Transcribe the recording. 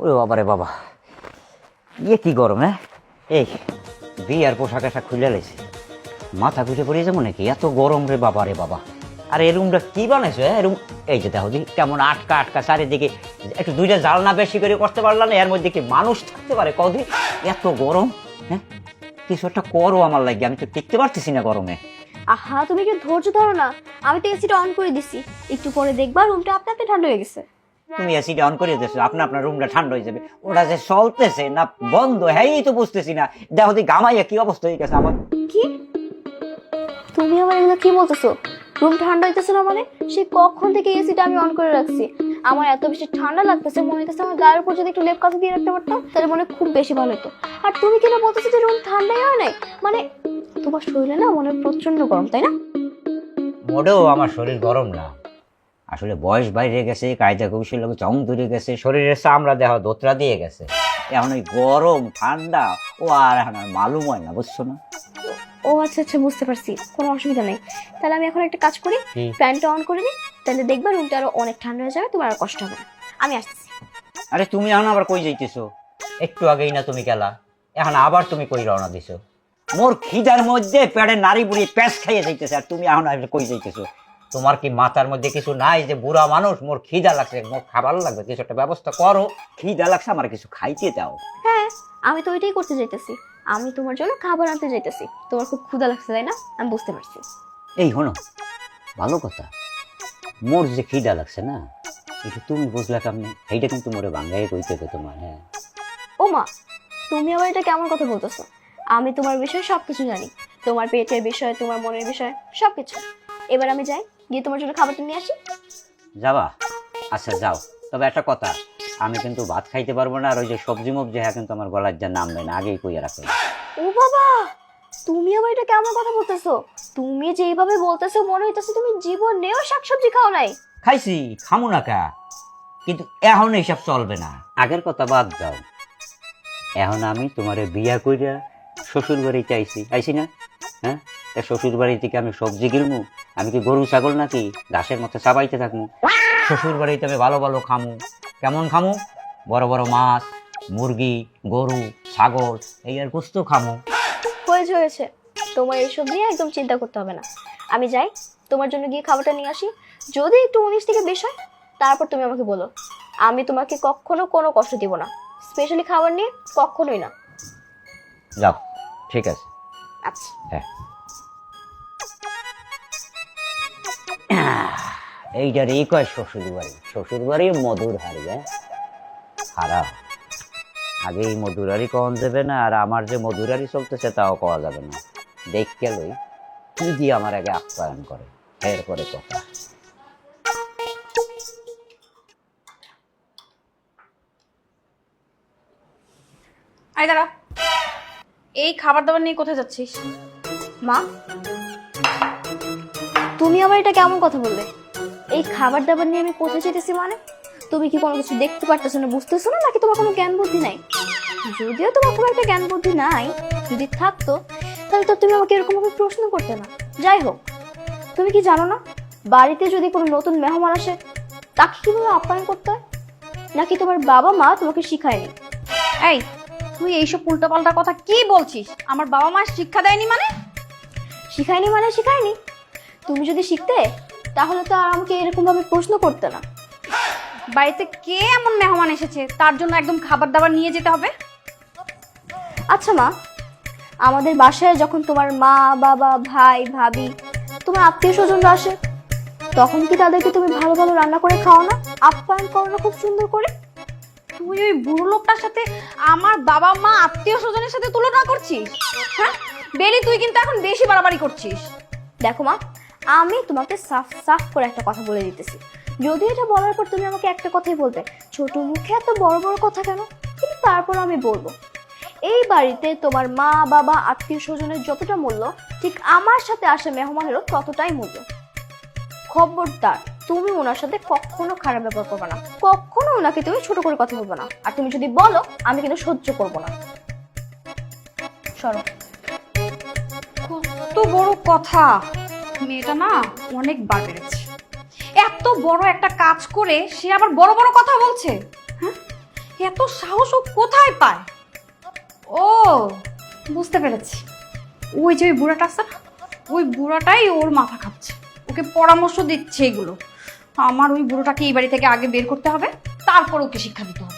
ওরে বাবারে বাবা। ইয়ে কি গরম হ্যাঁ? এই, বিয়ার পোশাক আশাক খুলে লেছে। মাথা পিঠে পড়ে যাব নাকি? এত গরম রে বাবা রে বাবা। আর, এই রুমটা কি বানাইছো হ্যাঁ? রুম এই যে দেখো কেমন আটকা আটকা চারিদিকে, একটু দুইটা জালনা বেশি করে করতে পারলাম না, এর মধ্যে কি মানুষ থাকতে পারে কদি এত গরম হ্যাঁ? কিছু একটা করো আমার লাগে, আমি তো টিকতে পারতেছি না গরমে। আহা, তুমি কি ধৈর্য ধরো না। আমি তো এসিটা অন করে দিছি। একটু পরে দেখবা রুমটা আপনা আপনি ঠান্ডা হয়ে গেছে। তুমি এসিটা অন করে দিয়েছ আপনার আপনার রুমটা ঠান্ডা হয়ে যাবে। ওটা যে চলতেছে না বন্ধ হ্যাঁ তো বুঝতেছি না। দেখো দি গামাইয়া কি অবস্থা হয়ে গেছে আমার। কি? তুমি আমার এগুলো কি বলতেছো? রুম ঠান্ডা হইতেছে না মানে? সে কখন থেকে এসিটা আমি অন করে রাখছি? আমার এত বেশি ঠান্ডা লাগতেছে মনে হইতেছে আমার গায়ের উপর যদি একটু লেপ কাছে দিয়ে রাখতে পারতাম তাহলে মনে খুব বেশি ভালো হতো। আর তুমি কিনা বলতেছো যে রুম ঠান্ডাই হয় নাই? মানে তোমার শরীরে না মনে হয় প্রচণ্ড গরম তাই না? মোটেও আমার শরীর গরম না। আসলে বয়স বাইরে গেছে কায়দা কৌশল চং দূরে গেছে শরীরের চামড়া দেহ দোতরা দিয়ে গেছে। এখন ওই গরম ঠান্ডা ও আর এখন আর মালুম হয় না বুঝছ না? ও আচ্ছা আচ্ছা বুঝতে পারছি কোনো অসুবিধা নেই। তাহলে আমি এখন একটা কাজ করি ফ্যানটা অন করে দিই তাহলে দেখবা রুমটা আরও অনেক ঠান্ডা হয়ে যাবে তোমার আর কষ্ট হবে আমি আসছি। আরে তুমি এখন আবার কই যাইতেছো? একটু আগেই না তুমি গেলা এখন আবার তুমি কই রওনা দিছো? মোর খিদার মধ্যে পেড়ে নারী বুড়ি প্যাঁচ খাইয়ে যাইতেছে আর তুমি এখন আবার কই যাইতেছো? তোমার কি মাথার মধ্যে কিছু নাই যে বুড়া মানুষ? মোর খিদা লাগছে মোর খাবার লাগবে কিছু একটা ব্যবস্থা করো। খিদা লাগছে আমার কিছু খাইতে দাও। হ্যাঁ আমি তো ওইটাই করতে যাইতেছি আমি তোমার জন্য খাবার আনতে যাইতেছি তোমার খুব ক্ষুধা লাগছে তাই না? আমি বুঝতে পারছি। এই হনো ভালো কথা। মোর যে খিদা লাগছে না এটা তুমি বুঝলা কেমনে? এইটা কিন্তু মোরে বাঙ্গাই কইতে হবে তোমার হ্যাঁ। ও মা তুমি আবার এটা কেমন কথা বলতেছো? আমি তোমার বিষয়ে সব কিছু জানি। তোমার পেটের বিষয় তোমার মনের বিষয় সব কিছু এবার আমি যাই। গিয়ে তোমার জন্য খাবারটা নিয়ে আসি? যাবা। আচ্ছা যাও। তবে একটা কথা আমি কিন্তু ভাত খাইতে পারব না আর ওই যে সবজি মবজি হ্যাঁ কিন্তু আমার গলার যা নামবে না আগেই কইয়া রাখো। ও বাবা তুমি আবার এটা কেমন কথা বলতেছো? তুমি যেইভাবে বলতেছো মনে হইতেছে তুমি জীবনেও শাকসবজি খাও নাই। খাইছি খামু না কা। কিন্তু এখন এইসব চলবে না। আগের কথা বাদ দাও। এখন আমি তোমারে বিয়া কইরা শ্বশুর বাড়িতে চাইছি আইছি না? হ্যাঁ? শ্বশুর বাড়ি থেকে আমি সবজি কিনবো? আমি কি গরু ছাগল নাকি? ঘাসের মতো চাবাইতে থাকব শ্বশুর বাড়িতে আমি ভালো ভালো খামু। কেমন খামু? বড় বড় মাছ মুরগি গরু ছাগল এই আর গোস্ত খামু। হয়েছে হয়েছে। তোমার এইসব নিয়ে একদম চিন্তা করতে হবে না। আমি যাই তোমার জন্য গিয়ে খাবারটা নিয়ে আসি। যদি একটু উনিশ থেকে বেশ হয় তারপর তুমি আমাকে বলো। আমি তোমাকে কখনো কোনো কষ্ট দিব না। স্পেশালি খাবার নিয়ে কখনোই না। যাও ঠিক আছে। আচ্ছা। হ্যাঁ। এইটার এই কয় শ্বশুর বাড়ি শ্বশুর বাড়ি মধুর হাড়ি হ্যাঁ? খারাপ আগে এই মধুর হাড়ি কখন দেবে না? আর আমার যে মধুর হাড়ি চলতেছে তাও পাওয়া যাবে না। দেখ লই, কি দিয়ে আমার আগে আপ্যায়ন করে? এরপরে কথা। আই দাঁড়া। এই খাবার দাবার নিয়ে কোথায় যাচ্ছিস? মা? তুমি আমার এটা কেমন কথা বললে? এই খাবার দাবার নিয়ে আমি কোথায় যেতেছি মানে? তুমি কি কোনো কিছু দেখতে পারতেছো না বুঝতেছো না? নাকি তোমার কোনো জ্ঞান বুদ্ধি নাই? যদিও তোমার কোনো একটা জ্ঞান বুদ্ধি নাই যদি থাকতো তাহলে তো তুমি আমাকে এরকম ভাবে প্রশ্ন করতে না। যাই হোক তুমি কি জানো না? বাড়িতে যদি কোনো নতুন মেহমান আসে তাকে কীভাবে আপ্যায়ন করতে হয়? নাকি তোমার বাবা মা তোমাকে শিখায়নি? এই তুই এইসব উল্টোপাল্টা কথা কি বলছিস? আমার বাবা মা শিক্ষা দেয়নি মানে? শিখায়নি মানে শিখায়নি? তুমি যদি শিখতে তাহলে তো আর আমাকে এরকম ভাবে প্রশ্ন করতে না। বাড়িতে কে এমন মেহমান এসেছে? তার জন্য একদম খাবার দাবার নিয়ে যেতে হবে? আচ্ছা মা আমাদের বাসায় যখন তোমার মা বাবা ভাই ভাবি তোমার আত্মীয় স্বজনরা আসে তখন কি তাদেরকে তুমি ভালো ভালো রান্না করে খাও না? আপ্যায়ন করো না খুব সুন্দর করে? তুই ওই বুড়ো লোকটার সাথে আমার বাবা মা আত্মীয় স্বজনের সাথে তুলনা করছিস? হ্যাঁ? বেরি তুই কিন্তু এখন বেশি বাড়াবাড়ি করছিস। দেখো মা আমি তোমাকে সাফ সাফ করে একটা কথা বলে দিতেছি। যদি এটা বলার পর তুমি আমাকে একটা কথাই বলবে, ছোট মুখে এত বড় বড় কথা কেন? কিন্তু তারপর আমি বলব। এই বাড়িতে তোমার মা, বাবা, আত্মীয় স্বজনের যতটা মূল্য, ঠিক আমার সাথে আসা মেহমানেরও ততটাই মূল্য। খবরদার, তুমি ওনার সাথে কখনো খারাপ ব্যবহার করবে না। কখনো ওনাকে তুমি ছোট করে কথা বলবে না। আর তুমি যদি বলো, আমি কিন্তু সহ্য করব না। সরো। কত বড় কথা! মেয়েটা না অনেক বার বেড়েছে। এত বড় একটা কাজ করে সে আবার বড় বড় কথা বলছে। হ্যাঁ? এত সাহস ও কোথায় পায়? ও, বুঝতে পেরেছি। ওই যে ওই বুড়াটা আছে না, ওই বুড়াটাই ওর মাথা খাচ্ছে ওকে পরামর্শ দিচ্ছে এগুলো। আমার ওই বুড়োটাকে এই বাড়ি থেকে আগে বের করতে হবে, তারপর ওকে শিক্ষা দিতে হবে।